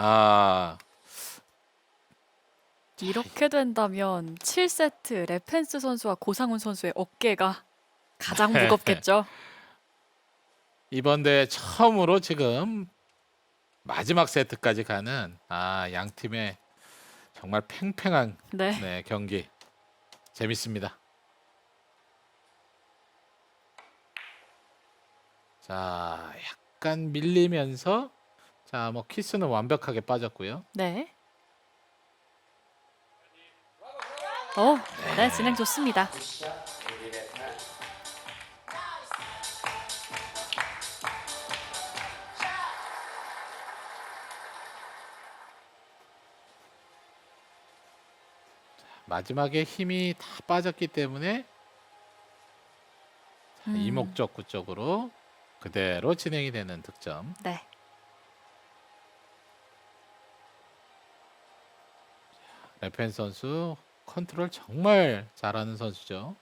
아, 이렇게 된다면 7세트 레펜스 선수와 고상훈 선수의 어깨가 가장 무겁겠죠. 이번 대회 처음으로 지금 마지막 세트까지 가는 아, 양 팀의 정말 팽팽한 네. 네, 경기 재밌습니다. 자, 약간 밀리면서 자, 뭐 키스는 완벽하게 빠졌고요. 네. 어, 네, 진행 좋습니다. 마지막에 힘이 다 빠졌기 때문에 자, 음. 이목적 구 쪽으로 그대로 진행이 되는 득점. 네. 레펜 선수 컨트롤 정말 잘하는 선수죠.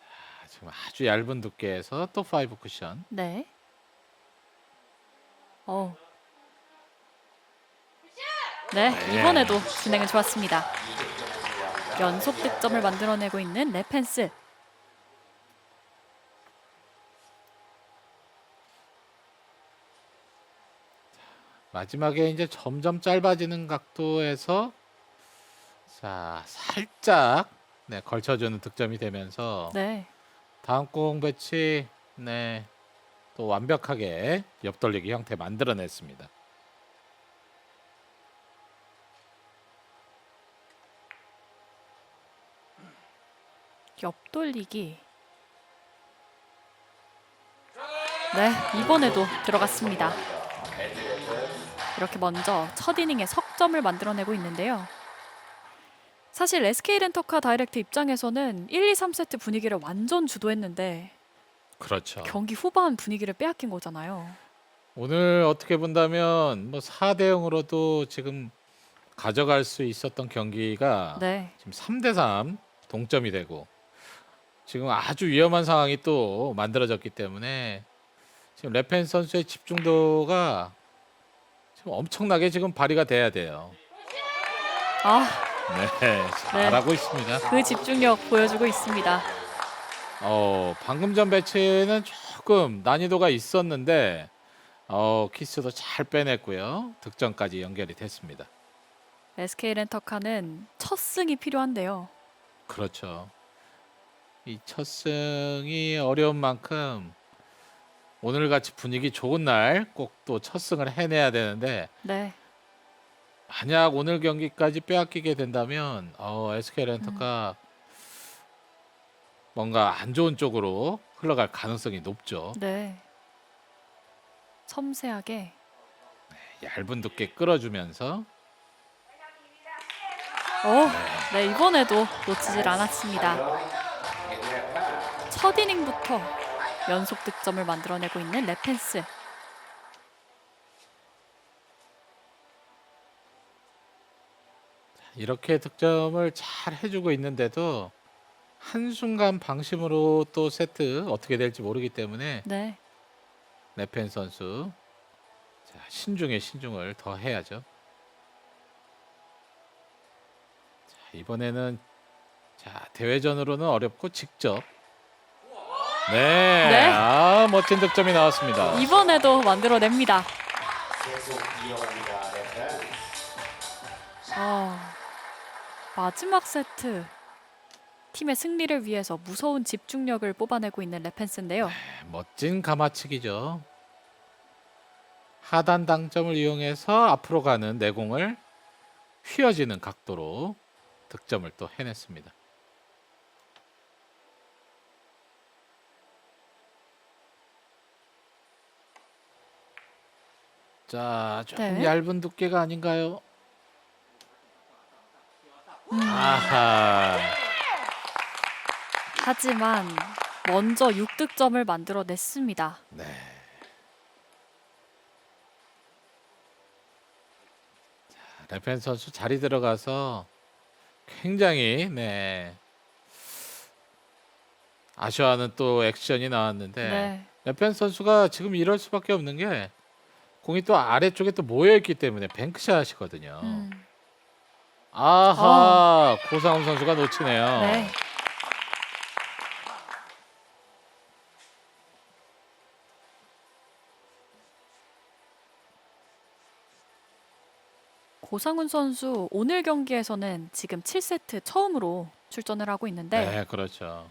자, 지금 아주 얇은 두께에서 또 파이브 쿠션. 네. 어. 네, 예. 이번에도 진행은 좋았습니다. 연속 득점을 만들어내고 있는 레펜스. 마지막에 이제 점점 짧아지는 각도에서 자 살짝 네, 걸쳐주는 득점이 되면서 네. 다음 공 배치 네 또 완벽하게 옆돌리기 형태 만들어냈습니다. 옆돌리기. 네, 이번에도 들어갔습니다. 이렇게 먼저 첫 이닝에 석점을 만들어내고 있는데요. 사실 SK 렌터카 다이렉트 입장에서는 1, 2, 3세트 분위기를 완전 주도했는데 그렇죠. 경기 후반 분위기를 빼앗긴 거잖아요. 오늘 어떻게 본다면 뭐 4대 0으로도 지금 가져갈 수 있었던 경기가 네. 지금 3대 3 동점이 되고 지금 아주 위험한 상황이 또 만들어졌기 때문에 지금 레펜 선수의 집중도가 지금 엄청나게 지금 발휘가 돼야 돼요. 아, 네, 잘하고 있습니다. 그 집중력 보여주고 있습니다. 어, 방금 전 배치는 조금 난이도가 있었는데 어, 키스도 잘 빼냈고요. 득점까지 연결이 됐습니다. SK 렌터카는 첫 승이 필요한데요. 그렇죠. 이 첫 승이 어려운 만큼 오늘 같이 분위기 좋은 날 꼭 또 첫 승을 해내야 되는데 네. 만약 오늘 경기까지 빼앗기게 된다면 어, SK 렌터가 뭔가 안 좋은 쪽으로 흘러갈 가능성이 높죠. 네. 섬세하게 얇은 두께 끌어주면서 어, 네 이번에도 놓치질 않았습니다. 첫 이닝부터 연속 득점을 만들어내고 있는 레펜스. 이렇게 득점을 잘 해주고 있는데도 한순간 방심으로 또 세트 어떻게 될지 모르기 때문에 네, 레펜 선수 자, 신중에 신중을 더 해야죠. 자, 이번에는 자, 대회전으로는 어렵고 직접 네, 네. 아, 멋진 득점이 나왔습니다. 이번에도 만들어냅니다. 아, 마지막 세트 팀의 승리를 위해서 무서운 집중력을 뽑아내고 있는 레펜스인데요. 멋진 가마치기죠. 하단 당점을 이용해서 앞으로 가는 내공을 휘어지는 각도로 득점을 또 해냈습니다. 자, 조금 네. 얇은 두께가 아닌가요? 음, 아하. 하지만 먼저 6득점을 만들어냈습니다. 네. 자, 레펜 선수 자리 들어가서 굉장히 네. 아쉬워하는 또 액션이 나왔는데 네, 레펜 선수가 지금 이럴 수밖에 없는 게 공이 또 아래쪽에 또 모여 있기 때문에 뱅크샷이거든요. 음, 아하 고상훈 선수가 놓치네요. 네. 고상훈 선수 오늘 경기에서는 지금 7세트 처음으로 출전을 하고 있는데 네, 그렇죠.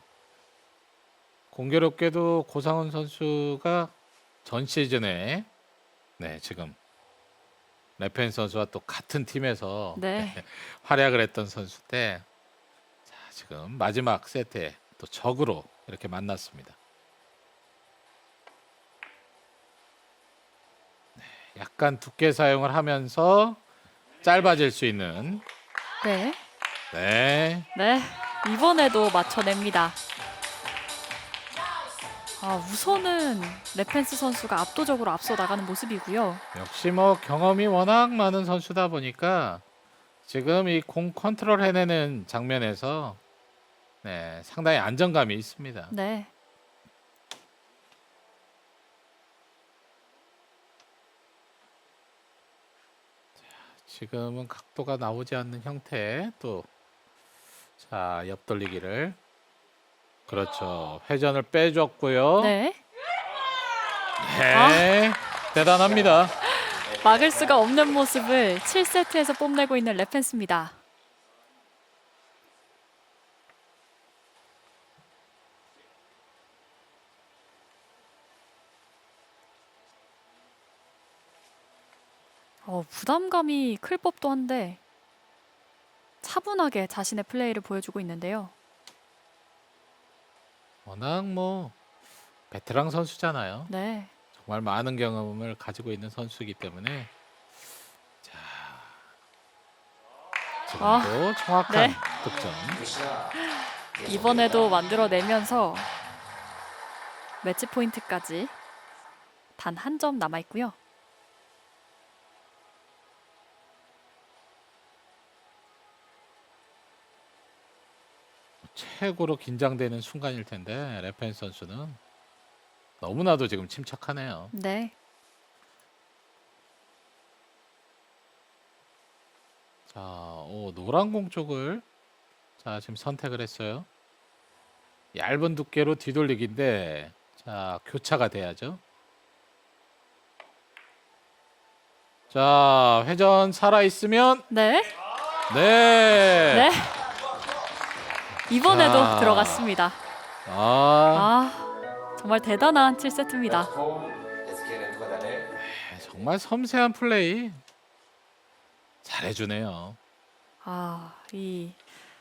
공교롭게도 고상훈 선수가 전 시즌에 네 지금 레펜 선수와 또 같은 팀에서 네. 활약을 했던 선수인데 자, 지금 마지막 세트에 또 적으로 이렇게 만났습니다. 네, 약간 두께 사용을 하면서 짧아질 수 있는 네. 네 네, 이번에도 맞춰냅니다. 아, 우선은 레펜스 선수가 압도적으로 앞서 나가는 모습이고요. 역시 뭐 경험이 워낙 많은 선수다 보니까 지금 이 공 컨트롤 해내는 장면에서 네, 상당히 안정감이 있습니다. 네. 지금은 각도가 나오지 않는 형태 또 자, 옆돌리기를 그렇죠. 회전을 빼줬고요. 네. 네, 대단합니다. 막을 수가 없는 모습을 7세트에서 뽐내고 있는 레펜스입니다. 어, 부담감이 클 법도 한데 차분하게 자신의 플레이를 보여주고 있는데요. 워낙 뭐 베테랑 선수잖아요. 네. 정말 많은 경험을 가지고 있는 선수이기 때문에 자 지금도 아, 정확한 네. 득점. 이번에도 만들어내면서 매치 포인트까지 단 한 점 남아 있고요. 최고로 긴장되는 순간일 텐데 레펜 선수는 너무나도 지금 침착하네요. 네. 자, 오, 노란 공 쪽을 자 지금 선택을 했어요. 얇은 두께로 뒤돌리기인데 자 교차가 돼야죠. 자 회전 살아 있으면 네. 네. 네. 이번에도 자. 들어갔습니다. 아, 아, 정말 대단한 7세트입니다. 정말 섬세한 플레이 잘해주네요. 아, 이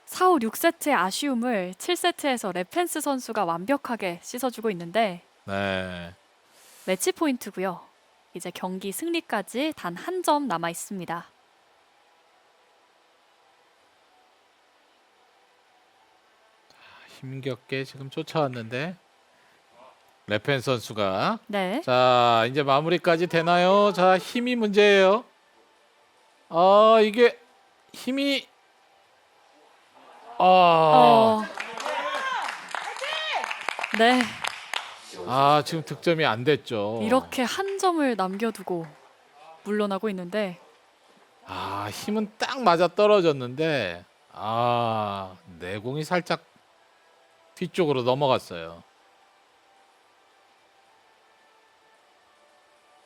4, 5, 6세트의 아쉬움을 7세트에서 레펜스 선수가 완벽하게 씻어주고 있는데 네. 매치 포인트고요. 이제 경기 승리까지 단 한 점 남아 있습니다. 힘겹게 지금 쫓아왔는데 레펜 선수가 네. 자 이제 마무리까지 되나요? 자 힘이 문제예요. 아 이게 힘이 아, 어. 네. 아 지금 득점이 안 됐죠. 이렇게 한 점을 남겨두고 물러나고 있는데 아 힘은 딱 맞아 떨어졌는데 아 내공이 살짝 뒤쪽으로 넘어갔어요.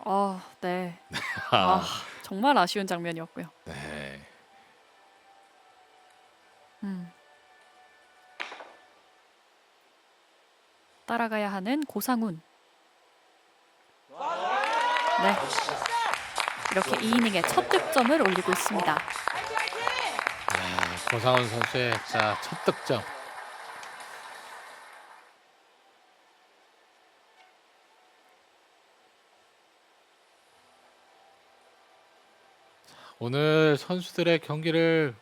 아, 네. 아, 아, 정말 아쉬운 장면이었고요. 네. 음. 따라가야 하는 고상훈. 네. 이렇게 2이닝의 첫 득점을 올리고 있습니다. 네, 고상원 선수의 자, 첫 득점. 오늘 선수들의 경기를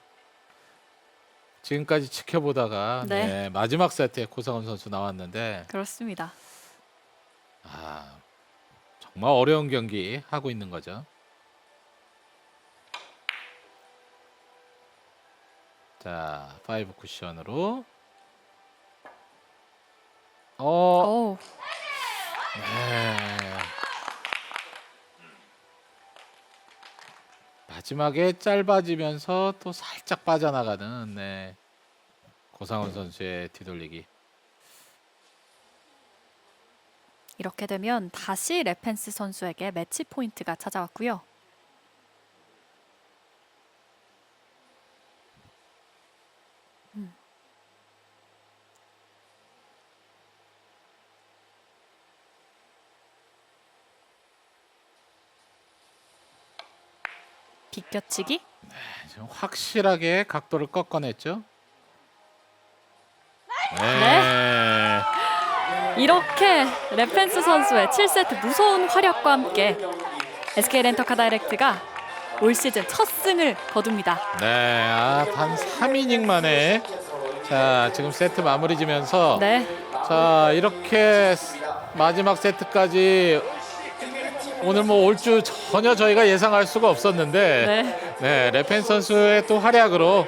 지금까지 지켜보다가 네. 네, 마지막 세트에 고상원 선수 나왔는데 그렇습니다. 아, 정말 어려운 경기 하고 있는 거죠. 자, 파이브 쿠션으로 어, 오, 네. 마지막에 짧아지면서 또 살짝 빠져나가는 네. 고상훈 선수의 뒤돌리기. 이렇게 되면 다시 레펜스 선수에게 매치 포인트가 찾아왔고요. 비껴치기? 지금 확실하게 각도를 꺾어냈죠. 네. 이렇게 레펜스 선수의 7세트 무서운 활약과 함께 SK 렌터카 다이렉트가 올 시즌 첫 승을 거둡니다. 네. 아, 단 3이닝 만에 자, 지금 세트 마무리 지면서 네, 자, 이렇게 스- 마지막 세트까지 오늘 뭐올줄 전혀 저희가 예상할 수가 없었는데 네, 네, 레펜 선수의 또 활약으로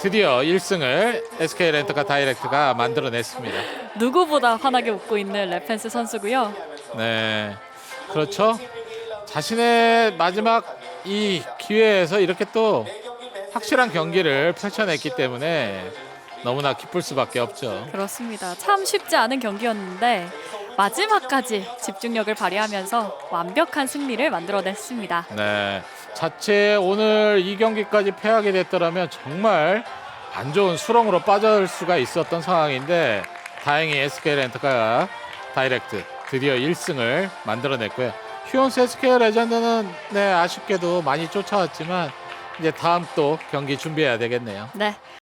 드디어 1승을 SK 렌터카 다이렉트가 만들어냈습니다. 누구보다 환하게 웃고 있는 레펜스 선수고요. 네, 그렇죠. 자신의 마지막 이 기회에서 이렇게 또 확실한 경기를 펼쳐냈기 때문에 너무나 기쁠 수밖에 없죠. 그렇습니다. 참 쉽지 않은 경기였는데 마지막까지 집중력을 발휘하면서 완벽한 승리를 만들어냈습니다. 네, 자체 오늘 이 경기까지 패하게 됐더라면 정말 안 좋은 수렁으로 빠질 수가 있었던 상황인데 다행히 SK 렌터가 다이렉트 드디어 1승을 만들어냈고요. 휴원스 SK 레전드는 네 아쉽게도 많이 쫓아왔지만 이제 다음 또 경기 준비해야 되겠네요. 네,